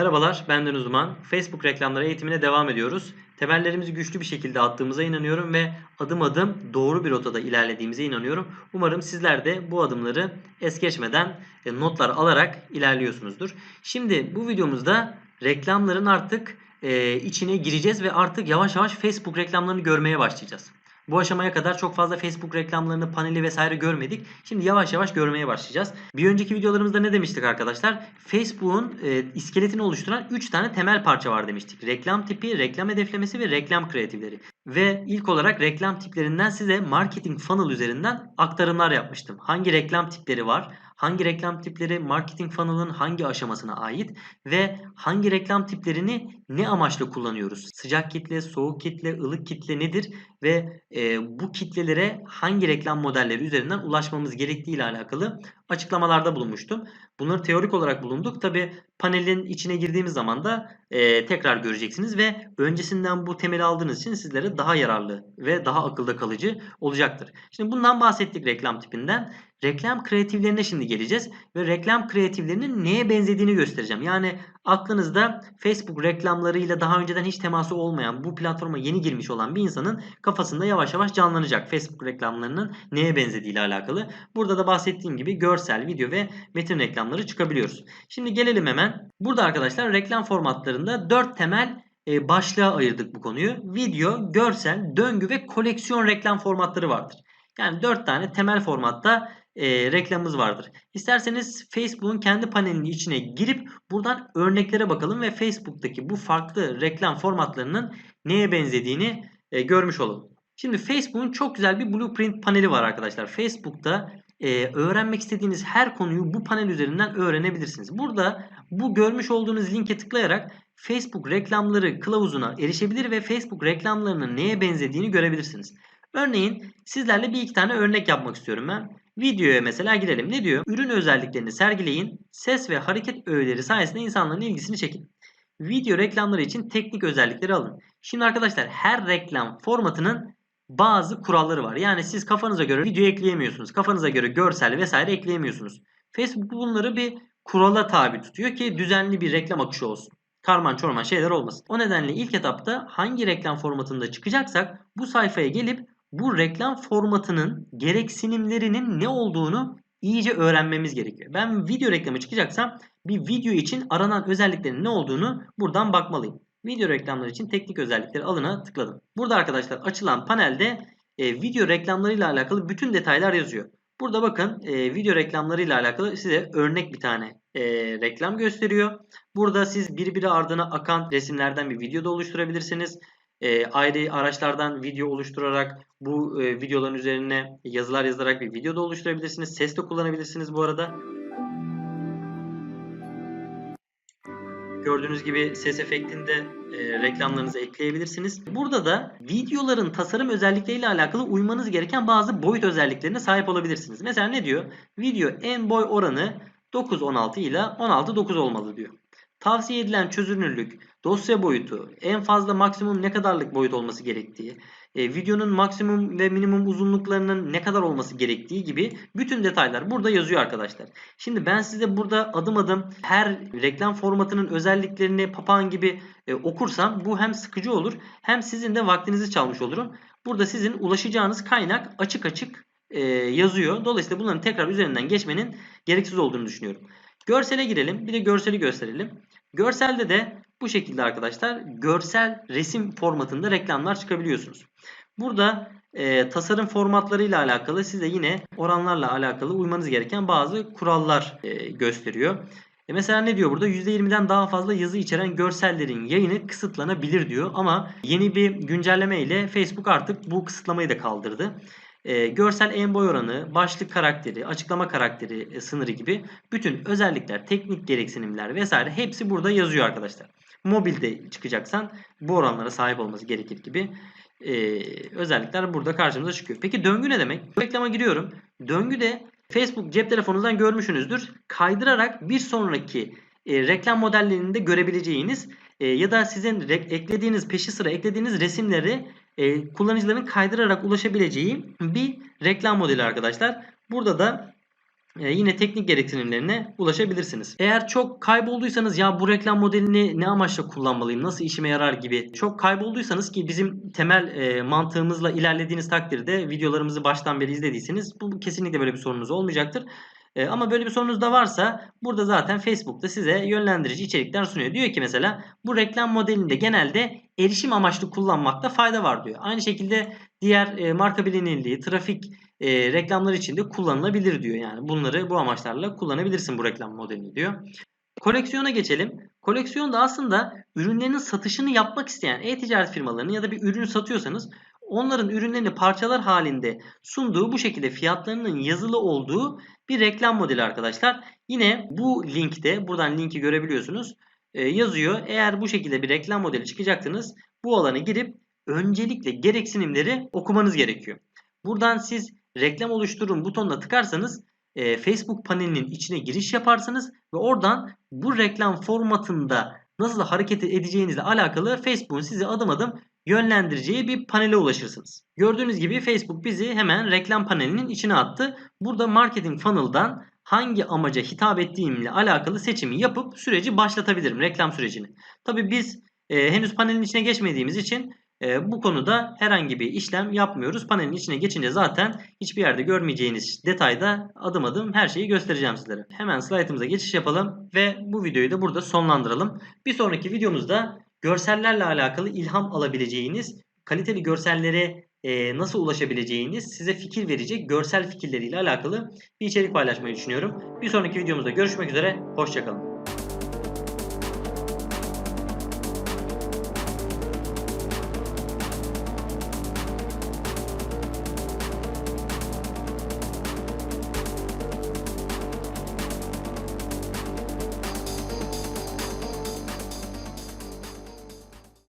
Merhabalar, benden uzman. Facebook reklamları eğitimine devam ediyoruz. Temellerimizi güçlü bir şekilde attığımıza inanıyorum ve adım adım doğru bir rotada ilerlediğimize inanıyorum. Umarım sizler de bu adımları es geçmeden e, notlar alarak ilerliyorsunuzdur. Şimdi bu videomuzda reklamların artık e, içine gireceğiz ve artık yavaş yavaş Facebook reklamlarını görmeye başlayacağız. Bu aşamaya kadar çok fazla Facebook reklamlarını, paneli vesaire görmedik. Şimdi yavaş yavaş görmeye başlayacağız. Bir önceki videolarımızda ne demiştik arkadaşlar? Facebook'un e, iskeletini oluşturan 3 tane temel parça var demiştik. Reklam tipi, reklam hedeflemesi ve reklam kreatifleri. Ve ilk olarak reklam tiplerinden size marketing funnel üzerinden aktarımlar yapmıştım. Hangi reklam tipleri var? Hangi reklam tipleri marketing funnel'ın hangi aşamasına ait ve hangi reklam tiplerini ne amaçla kullanıyoruz? Sıcak kitle, soğuk kitle, ılık kitle nedir ve e, bu kitlelere hangi reklam modelleri üzerinden ulaşmamız gerektiği ile alakalı açıklamalarda bulunmuştum. Bunları teorik olarak bulunduk. Tabi panelin içine girdiğimiz zaman da e, tekrar göreceksiniz ve öncesinden bu temeli aldığınız için sizlere daha yararlı ve daha akılda kalıcı olacaktır. Şimdi bundan bahsettik reklam tipinden. Reklam kreatiflerine şimdi geleceğiz ve reklam kreatiflerinin neye benzediğini göstereceğim. Yani aklınızda Facebook reklamlarıyla daha önceden hiç teması olmayan, bu platforma yeni girmiş olan bir insanın kafasında yavaş yavaş canlanacak Facebook reklamlarının neye benzediği ile alakalı. Burada da bahsettiğim gibi görsel, video ve metin reklamları çıkabiliyoruz. Şimdi gelelim hemen. Burada arkadaşlar reklam formatlarında 4 temel e, başlığa ayırdık bu konuyu. Video, görsel, döngü ve koleksiyon reklam formatları vardır. Yani 4 tane temel formatta e, reklamımız vardır. İsterseniz Facebook'un kendi panelinin içine girip buradan örneklere bakalım ve Facebook'taki bu farklı reklam formatlarının neye benzediğini e, görmüş olalım. Şimdi Facebook'un çok güzel bir blueprint paneli var arkadaşlar. Facebook'ta e, öğrenmek istediğiniz her konuyu bu panel üzerinden öğrenebilirsiniz. Burada bu görmüş olduğunuz linke tıklayarak Facebook reklamları kılavuzuna erişebilir ve Facebook reklamlarının neye benzediğini görebilirsiniz. Örneğin sizlerle bir iki tane örnek yapmak istiyorum ben. Videoya mesela girelim. Ne diyor? Ürün özelliklerini sergileyin. Ses ve hareket öğeleri sayesinde insanların ilgisini çekin. Video reklamları için teknik özellikleri alın. Şimdi arkadaşlar her reklam formatının bazı kuralları var. Yani siz kafanıza göre video ekleyemiyorsunuz. Kafanıza göre görsel vesaire ekleyemiyorsunuz. Facebook bunları bir kurala tabi tutuyor ki düzenli bir reklam akışı olsun. Karman çorman şeyler olmasın. O nedenle ilk etapta hangi reklam formatında çıkacaksak bu sayfaya gelip bu reklam formatının gereksinimlerinin ne olduğunu iyice öğrenmemiz gerekiyor. Ben video reklamı çıkacaksam bir video için aranan özelliklerin ne olduğunu buradan bakmalıyım. Video reklamları için teknik özellikleri alına tıkladım. Burada arkadaşlar açılan panelde e, video reklamları ile alakalı bütün detaylar yazıyor. Burada bakın e, video reklamları ile alakalı size örnek bir tane e, reklam gösteriyor. Burada siz birbiri ardına akan resimlerden bir video da oluşturabilirsiniz. E, ayrı araçlardan video oluşturarak bu e, videoların üzerine yazılar yazarak bir video da oluşturabilirsiniz. Ses de kullanabilirsiniz bu arada. Gördüğünüz gibi ses efektinde e, reklamlarınızı ekleyebilirsiniz. Burada da videoların tasarım özellikleriyle alakalı uymanız gereken bazı boyut özelliklerine sahip olabilirsiniz. Mesela ne diyor? Video en boy oranı 9.16 ile 16.9 olmalı diyor. Tavsiye edilen çözünürlük, dosya boyutu, en fazla maksimum ne kadarlık boyut olması gerektiği, e, videonun maksimum ve minimum uzunluklarının ne kadar olması gerektiği gibi bütün detaylar burada yazıyor arkadaşlar. Şimdi ben size burada adım adım her reklam formatının özelliklerini papağan gibi e, okursam bu hem sıkıcı olur hem sizin de vaktinizi çalmış olurum. Burada sizin ulaşacağınız kaynak açık açık e, yazıyor. Dolayısıyla bunların tekrar üzerinden geçmenin gereksiz olduğunu düşünüyorum. Görsele girelim. Bir de görseli gösterelim. Görselde de bu şekilde arkadaşlar görsel resim formatında reklamlar çıkabiliyorsunuz. Burada e, tasarım formatları ile alakalı size yine oranlarla alakalı uymanız gereken bazı kurallar e, gösteriyor. E mesela ne diyor burada? %20'den daha fazla yazı içeren görsellerin yayını kısıtlanabilir diyor. Ama yeni bir güncelleme ile Facebook artık bu kısıtlamayı da kaldırdı. E, görsel en boy oranı, başlık karakteri, açıklama karakteri e, sınırı gibi bütün özellikler, teknik gereksinimler vesaire hepsi burada yazıyor arkadaşlar. Mobilde çıkacaksan bu oranlara sahip olması gerekir gibi e, özellikler burada karşımıza çıkıyor. Peki döngü ne demek? Reklama giriyorum. Döngü de Facebook cep telefonunuzdan görmüşsünüzdür. Kaydırarak bir sonraki e, reklam modellerinde görebileceğiniz e, ya da sizin eklediğiniz peşi sıra eklediğiniz resimleri e, kullanıcıların kaydırarak ulaşabileceği bir reklam modeli arkadaşlar. Burada da e, yine teknik gereksinimlerine ulaşabilirsiniz. Eğer çok kaybolduysanız ya bu reklam modelini ne amaçla kullanmalıyım, nasıl işime yarar gibi çok kaybolduysanız ki bizim temel e, mantığımızla ilerlediğiniz takdirde videolarımızı baştan beri izlediyseniz bu kesinlikle böyle bir sorunuz olmayacaktır. E, ama böyle bir sorunuz da varsa burada zaten Facebook'ta size yönlendirici içerikler sunuyor. Diyor ki mesela bu reklam modelinde genelde erişim amaçlı kullanmakta fayda var diyor. Aynı şekilde diğer e, marka bilinirliği, trafik e, reklamlar için de kullanılabilir diyor. Yani bunları bu amaçlarla kullanabilirsin bu reklam modelini diyor. Koleksiyona geçelim. Koleksiyonda aslında ürünlerinin satışını yapmak isteyen e-ticaret firmalarının ya da bir ürün satıyorsanız onların ürünlerini parçalar halinde sunduğu bu şekilde fiyatlarının yazılı olduğu bir reklam modeli arkadaşlar. Yine bu linkte buradan linki görebiliyorsunuz. E, yazıyor. Eğer bu şekilde bir reklam modeli çıkacaktınız bu alana girip öncelikle gereksinimleri okumanız gerekiyor. Buradan siz reklam oluşturun butonuna tıkarsanız e, Facebook panelinin içine giriş yaparsınız ve oradan bu reklam formatında nasıl hareket edeceğinizle alakalı Facebook'un sizi adım adım yönlendireceği bir panele ulaşırsınız. Gördüğünüz gibi Facebook bizi hemen reklam panelinin içine attı. Burada marketing funnel'dan hangi amaca hitap ettiğimle alakalı seçimi yapıp süreci başlatabilirim. Reklam sürecini. Tabi biz e, henüz panelin içine geçmediğimiz için e, bu konuda herhangi bir işlem yapmıyoruz. Panelin içine geçince zaten hiçbir yerde görmeyeceğiniz detayda adım adım her şeyi göstereceğim sizlere. Hemen slaytımıza geçiş yapalım ve bu videoyu da burada sonlandıralım. Bir sonraki videomuzda görsellerle alakalı ilham alabileceğiniz, kaliteli görsellere e, nasıl ulaşabileceğiniz size fikir verecek görsel fikirleriyle alakalı bir içerik paylaşmayı düşünüyorum. Bir sonraki videomuzda görüşmek üzere, hoşçakalın.